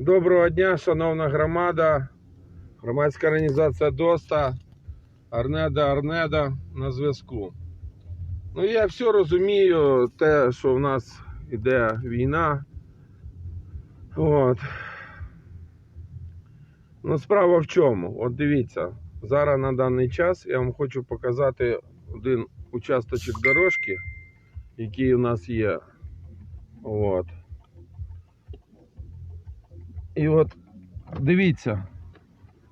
Доброго дня, шановна громада, громадська організація ДОСТА, Арнеда Арнеда на зв'язку. Ну, я все розумію, те, що в нас іде війна. От. Ну, справа в чому? От дивіться, зараз на даний час я вам хочу показати один участочок дорожки, який у нас є. От. І от дивіться,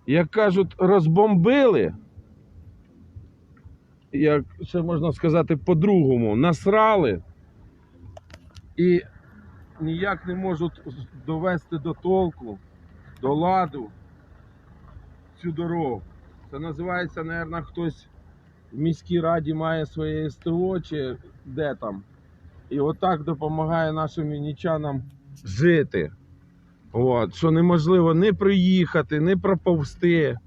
як кажуть, розбомбили, як ще можна сказати по-другому, насрали і ніяк не можуть довести до толку, до ладу цю дорогу. Це називається, мабуть, хтось в міській раді має своє СТО чи де там. І отак допомагає нашим вінничанам жити. От, що неможливо не приїхати, не проповзти.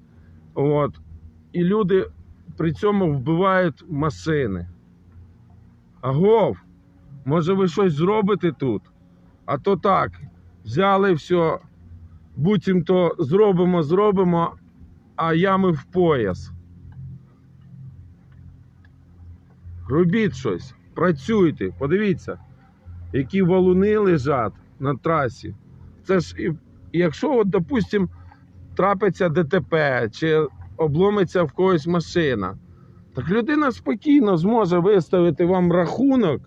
От. І люди при цьому вбивають машини. Агов, може ви щось зробите тут? А то так, взяли все, буцімто зробимо, зробимо, а ями в пояс. Робіть щось, працюйте, подивіться, які валуни лежать на трасі. Це ж якщо, от, допустим, трапиться ДТП чи обломиться в когось машина, так людина спокійно зможе виставити вам рахунок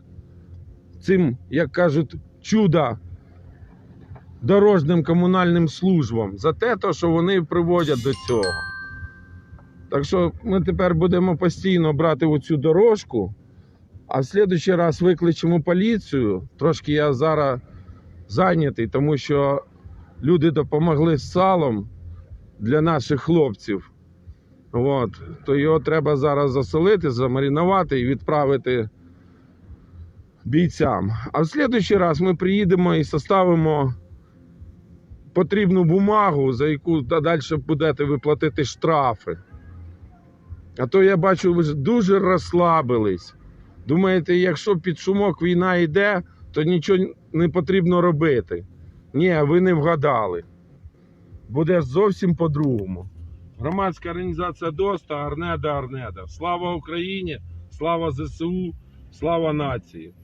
цим, як кажуть, чудо дорожнім комунальним службам за те, що вони приводять до цього. Так що ми тепер будемо постійно брати оцю дорожку, а в следующий раз викличемо поліцію. Трошки я зараз зайнятий, тому що люди допомогли з салом для наших хлопців. От, то його треба зараз засолити, замаринувати і відправити бійцям. А в следующий раз ми приїдемо і составимо потрібну бумагу, за яку далі будете ви платити штрафи. А то я бачу, ви дуже розслабились. Думаєте, якщо під шумок війна йде, то нічого не потрібно робити. Ні, ви не вгадали. Буде зовсім по-другому. Громадська організація ДОСТа Арнеда Арнеда. Слава Україні, слава ЗСУ, слава нації.